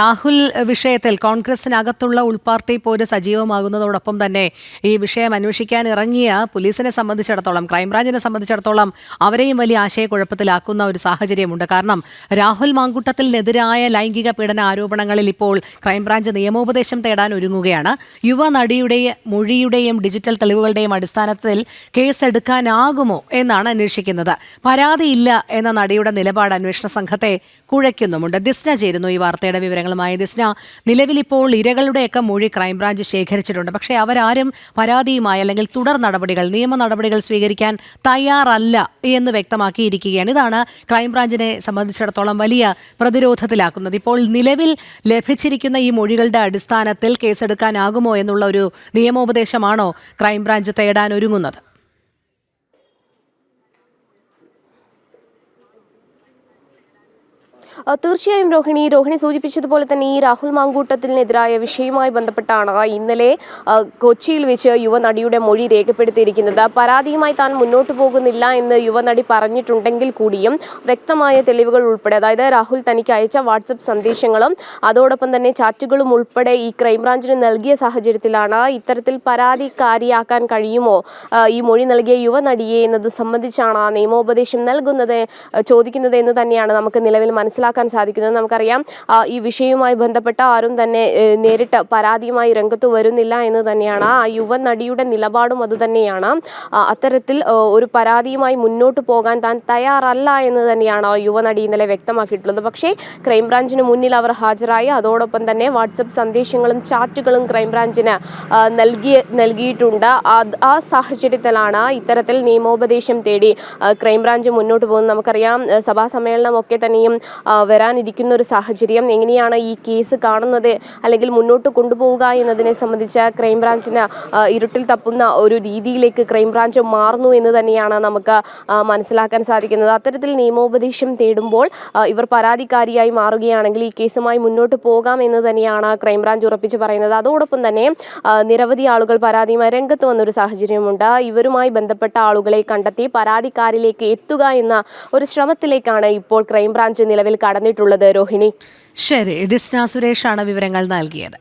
രാഹുൽ വിഷയത്തിൽ കോൺഗ്രസിനകത്തുള്ള ഉൾപാർട്ടി പോര് സജീവമാകുന്നതോടൊപ്പം തന്നെ ഈ വിഷയം അന്വേഷിക്കാൻ ഇറങ്ങിയ പോലീസിനെ സംബന്ധിച്ചിടത്തോളം ക്രൈംബ്രാഞ്ചിനെ സംബന്ധിച്ചിടത്തോളം അവരെയും വലിയ ആശയക്കുഴപ്പത്തിലാക്കുന്ന ഒരു സാഹചര്യമുണ്ട്. കാരണം രാഹുൽ മാങ്കുട്ടത്തിനെതിരായ ലൈംഗിക പീഡന ആരോപണങ്ങളിൽ ഇപ്പോൾ ക്രൈംബ്രാഞ്ച് നിയമോപദേശം തേടാൻ ഒരുങ്ങുകയാണ്. യുവ നടിയുടെയും മൊഴിയുടെയും ഡിജിറ്റൽ തെളിവുകളുടെയും അടിസ്ഥാനത്തിൽ കേസെടുക്കാനാകുമോ എന്നാണ് അന്വേഷിക്കുന്നത്. പരാതിയില്ല എന്ന നടിയുടെ നിലപാട് അന്വേഷണ സംഘത്തെ കുഴയ്ക്കുന്നുമുണ്ട്. ദിസ്ന ചേരുന്നു ഈ വാർത്തയുടെ വിവരങ്ങളുമായി ദിസ്ന നിലവിലിപ്പോൾ ഇരകളുടെയൊക്കെ മൊഴി ക്രൈംബ്രാഞ്ച് ശേഖരിച്ചിട്ടുണ്ട്. പക്ഷേ അവരാരും പരാതിയുമായി അല്ലെങ്കിൽ തുടർ നടപടികൾ നിയമ നടപടികൾ സ്വീകരിക്കാൻ തയ്യാറല്ല എന്ന് വ്യക്തമാക്കിയിരിക്കുകയാണ്. ഇതാണ് ക്രൈംബ്രാഞ്ചിനെ സംബന്ധിച്ചിടത്തോളം വലിയ പ്രതിരോധത്തിലാക്കുന്നത്. ഇപ്പോൾ നിലവിൽ ലഭിച്ചിരിക്കുന്ന ഈ മൊഴികളുടെ അടിസ്ഥാനത്തിൽ കേസെടുക്കാനാകുമോ എന്നുള്ള ഒരു നിയമോപദേശമാണോ ക്രൈംബ്രാഞ്ച് തേടാൻ ഒരുങ്ങുന്നത് തീർച്ചയായും രോഹിണി രോഹിണി സൂചിപ്പിച്ചതുപോലെ തന്നെ ഈ രാഹുൽ മാങ്കൂട്ടത്തിനെതിരായ വിഷയവുമായി ബന്ധപ്പെട്ടാണ് ഇന്നലെ കൊച്ചിയിൽ വെച്ച് യുവനടിയുടെ മൊഴി രേഖപ്പെടുത്തിയിരിക്കുന്നത്. പരാതിയുമായി താൻ മുന്നോട്ട് പോകുന്നില്ല എന്ന് യുവനടി പറഞ്ഞിട്ടുണ്ടെങ്കിൽ കൂടിയും വ്യക്തമായ തെളിവുകൾ ഉൾപ്പെടെ അതായത് രാഹുൽ തനിക്ക് അയച്ച വാട്സപ്പ് സന്ദേശങ്ങളും അതോടൊപ്പം തന്നെ ചാറ്റുകളും ഉൾപ്പെടെ ഈ ക്രൈംബ്രാഞ്ചിന് നൽകിയ സാഹചര്യത്തിലാണ്. ഇത്തരത്തിൽ പരാതിക്കാരിയാക്കാൻ കഴിയുമോ? ഈ മൊഴി നൽകിയ യുവനടിയെ എന്നത് സംബന്ധിച്ചാണ് നിയമോപദേശം നൽകുന്നത് ചോദിക്കുന്നത് എന്ന് തന്നെയാണ് നമുക്ക് നിലവിൽ മനസ്സിലാക്കാൻ സാധിക്കുന്നത്. നമുക്കറിയാം ഈ വിഷയവുമായി ബന്ധപ്പെട്ട ആരും തന്നെ നേരിട്ട് പരാതിയുമായി രംഗത്ത് വരുന്നില്ല എന്ന് തന്നെയാണ്. ആ യുവ നടിയുടെ നിലപാടും അതുതന്നെയാണ് തന്നെയാണ്. അത്തരത്തിൽ ഒരു പരാതിയുമായി മുന്നോട്ട് പോകാൻ താൻ തയ്യാറല്ല എന്ന് തന്നെയാണ് ആ യുവനടി ഇന്നലെ വ്യക്തമാക്കിയിട്ടുള്ളത്. പക്ഷേ ക്രൈംബ്രാഞ്ചിന് മുന്നിൽ അവർ ഹാജരായി. അതോടൊപ്പം തന്നെ വാട്സപ്പ് സന്ദേശങ്ങളും ചാറ്റുകളും ക്രൈംബ്രാഞ്ചിന് നൽകിയ നൽകിയിട്ടുണ്ട്. അത് ആ സാഹചര്യത്തിലാണ് ഇത്തരത്തിൽ നിയമോപദേശം തേടി ക്രൈംബ്രാഞ്ച് മുന്നോട്ട് പോകുന്നത്. നമുക്കറിയാം സഭാ സമ്മേളനം ഒക്കെ തന്നെയും വരാനിരിക്കുന്ന ഒരു സാഹചര്യം എങ്ങനെയാണ് ഈ കേസ് കാണുന്നത് അല്ലെങ്കിൽ മുന്നോട്ട് കൊണ്ടുപോവുക എന്നതിനെ സംബന്ധിച്ച് ക്രൈംബ്രാഞ്ചിന് ഇരുട്ടിൽ തപ്പുന്ന ഒരു രീതിയിലേക്ക് ക്രൈംബ്രാഞ്ച് മാറുന്നു എന്ന് തന്നെയാണ് നമുക്ക് മനസ്സിലാക്കാൻ സാധിക്കുന്നത്. അത്തരത്തിൽ നിയമോപദേശം തേടുമ്പോൾ ഇവർ പരാതിക്കാരിയായി മാറുകയാണെങ്കിൽ ഈ കേസുമായി മുന്നോട്ട് പോകാം എന്ന് തന്നെയാണ് ക്രൈംബ്രാഞ്ച് ഉറപ്പിച്ച് പറയുന്നത്. അതോടൊപ്പം തന്നെ നിരവധി ആളുകൾ പരാതിയുമായി രംഗത്ത് വന്നൊരു സാഹചര്യമുണ്ട്. ഇവരുമായി ബന്ധപ്പെട്ട ആളുകളെ കണ്ടെത്തി പരാതിക്കാരിലേക്ക് എത്തുക എന്ന ഒരു ശ്രമത്തിലേക്കാണ് ഇപ്പോൾ ക്രൈംബ്രാഞ്ച് നിലവിൽ കടന്നിട്ടുള്ളത് രോഹിണി? ശരി ദിസ്ന സുരേഷാണ് വിവരങ്ങൾ നൽകിയത്.